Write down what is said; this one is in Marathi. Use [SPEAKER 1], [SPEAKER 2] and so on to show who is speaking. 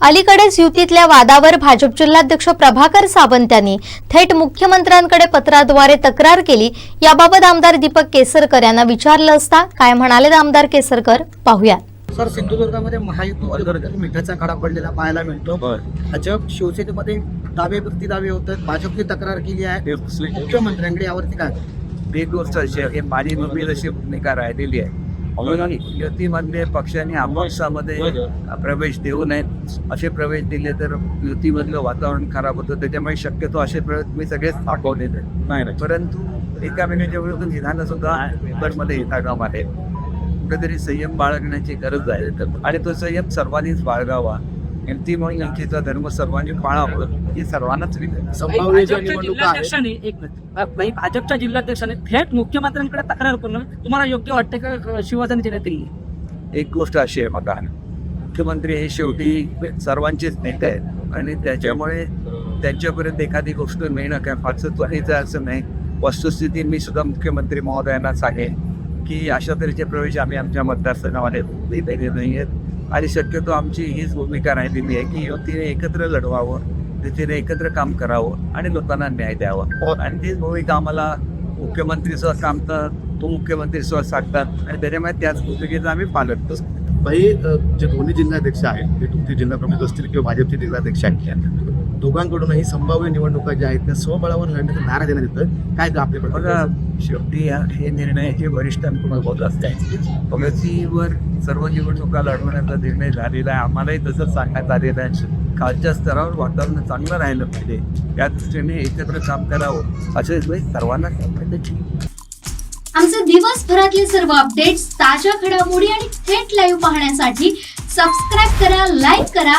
[SPEAKER 1] अलीकडेच युतीतल्या वादावर भाजप जिल्हाध्यक्ष प्रभाकर सावंत यांनी थेट मुख्यमंत्र्यांकडे पत्राद्वारे तक्रार केली. याबाबत आमदार दीपक केसरकर यांना विचारलं असता काय म्हणाले आमदार केसरकर? पाहूया
[SPEAKER 2] सर सिंधुदुर्गामध्ये महायुतीवर मिठाचा खडा पडलेला पाहायला मिळतो. भाजप शिवसेनेमध्ये दावे प्रति दावे होतात भाजपने तक्रार केली आहे. मुख्यमंत्र्यांकडे यावरती काय?
[SPEAKER 3] एक गोष्ट अशी आहे माझी भूमिका राहिलेली आहे युतीमधले पक्षांनी अपक्षामध्ये प्रवेश देऊ नयेत. असे प्रवेश दिले तर युतीमधलं वातावरण खराब होतं. त्याच्यामुळे शक्यतो असे प्रवेश मी सगळेच दाखवले नाही परंतु एकामेकांच्या विरुद्ध निधानं सुद्धा मध्ये येता कामा आहे कुठेतरी संयम बाळगण्याची गरज आहे. तर आणि तो संयम सर्वांनीच बाळगावा. म्हणून युतीचा धर्म सर्वांनी पाळावं ही सर्वांनाच
[SPEAKER 2] संभाव्य निवडणुका आहेत.
[SPEAKER 4] एक मिनिट. भाजपच्या जिल्हाध्यक्षाने थेट मुख्यमंत्र्यांकडे तक्रार करणं तुम्हाला योग्य वाटते का शिवसेना येईल
[SPEAKER 3] एक गोष्ट अशी आहे बघा मुख्यमंत्री हे शेवटी सर्वांचेच नेते आहेत. आणि त्याच्यामुळे त्यांच्यापर्यंत एखादी गोष्ट मिळणं काय फारसं त्वरित असं नाही. वस्तुस्थिती मी सुद्धा मुख्यमंत्री महोदयांना सांगेन की अशा तऱ्हेचे प्रवेश आम्ही आमच्या मतदारसंघामध्ये नाही आहेत आणि शक्यतो आमची हीच भूमिका राहिलेली आहे की युतीने एकत्र लढवावं तिथेने एकत्र काम करावं आणि लोकांना न्याय द्यावा. आणि तीच भूमिका आम्हाला मुख्यमंत्री सुद्धा सांगतात तो मुख्यमंत्री सुद्धा सांगतात आणि त्याच्यामुळे त्याच भूमिकेचं आम्ही पालन करतो.
[SPEAKER 5] भाई जे दोन्ही जिल्हाध्यक्ष आहेत ते तुमचे जिल्हा प्रमुख असतील किंवा भाजपचे जिल्हाध्यक्ष आहेत. दोघांकडूनही संभाव्य निवडणुका ज्या आहेत त्या स्वबळावर लढण्याचा नारा देण्यात येतं काय ते आपल्या
[SPEAKER 3] बघा शेवटी या- हे निर्णय हे वरिष्ठांकडून होत असतात प्रगतीवर सर्व निवडणुका लढवण्याचा निर्णय झालेला आहे. आम्हालाही तसंच सांगण्यात आलेलं आहे. खालच्या स्तरावर वातावरण चांगलं राहिलं पाहिजे. त्या दृष्टीने एकत्र काम करावं. असं सर्वांना सांगायचं
[SPEAKER 6] आमचे दिवसभरातले सर्व अपडेट्स ताज्या घडामोडी आणि थेट लाईव्ह पाहण्यासाठी सबस्क्राईब करा लाईक करा